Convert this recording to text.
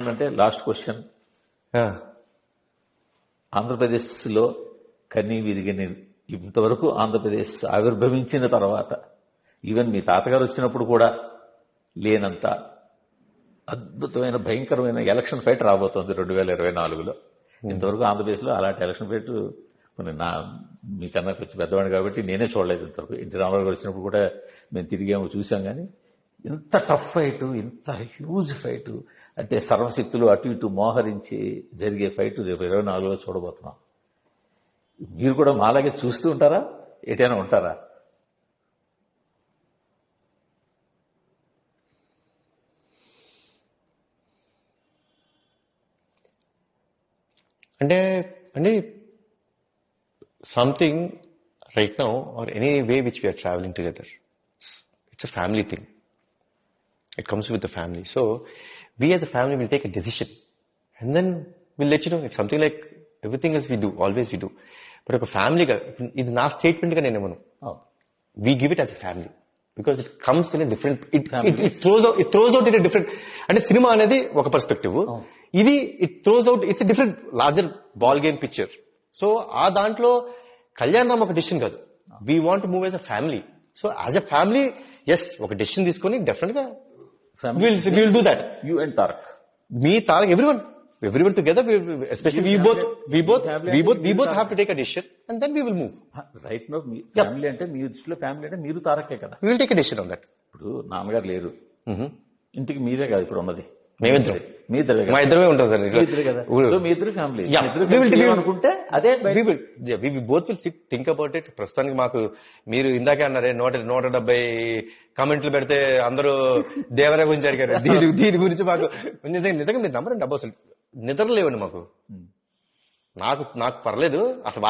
అంటే last question. ఆంధ్రప్రదేశ్లో కన్నీ విరిగని ఇంతవరకు ఆంధ్రప్రదేశ్ ఆవిర్భవించిన తర్వాత ఈవెన్ మీ తాతగారు వచ్చినప్పుడు కూడా లేనంత అద్భుతమైన భయంకరమైన ఎలక్షన్ ఫైట్ రాబోతోంది రెండు వేల ఇరవై నాలుగులో. ఇంతవరకు ఆంధ్రప్రదేశ్లో అలాంటి ఎలక్షన్ ఫైట్ కొన్ని నా మీకన్నా కొంచెం పెద్దవాడిని కాబట్టి నేనే చూడలేదు ఇంతవరకు. ఎన్టీ రామారావు గారు వచ్చినప్పుడు కూడా మేము తిరిగాము చూసాం కానీ ఇంత టఫ్ ఫైట్ ఇంత హ్యూజ్ ఫైట్ అంటే సర్వశక్తులు అటు ఇటు మోహరించి జరిగే ఫైట్ రేపు ఇరవై నాలుగులో చూడబోతున్నాం. మీరు కూడా మాలాగే చూస్తూ ఉంటారా? ఎటైనా ఉంటారా? అంటే అంటే something right now or any way which we're travelling together it's a family thing it comes with the family so we as a family will take a decision and then will let you know it's something like everything else we do always we do but ఒక ఫ్యామిలీగా ఇది నా స్టేట్మెంట్గా నేను we it as a family. Because it comes in a different it it, it throws out it throws out in a different అంటే cinema అనేది ఒక perspective ఇది it throws out it's different larger ball game picture so ఆ దాంట్లో కళ్యాణ్ రామ్ ఒక decision కాదు. We want move as a family so as a family yes ఒక decision తీసుకొని డెఫినెట్గా will will do that you and Tarak me Tarak everyone everyone together especially we both we both we both we both have to take a decision and then we will move right no me family అంటే మీ దృష్టిలో family అంటే మీరు తారకే కదా. Will take a decision on that ఇప్పుడు నాన్నగారు లేరు. ఇంటికి మీరే కాదు ఇప్పుడు ఉన్నది. మేమిద్దరం. మీ ఇద్దరే. మా ఇద్దరమే ఉంటాం సార్. సో మీ ఇద్దరు ఫ్యామిలీ అనుకుంటే అదే we both will sit think about it ప్రస్తుతానికి మాకు మీరు ఇందాకే అన్నారే నూట నూట డెబ్బై కామెంట్లు పెడితే అందరూ దేవరా గురించి అడిగారు. దీని దీని గురించి మాకు నిజంగా మీరు నమ్మరండి డబ్బు అసలు. నిద్ర లేవండి మాకు. నాకు నాకు పర్లేదు. అసలు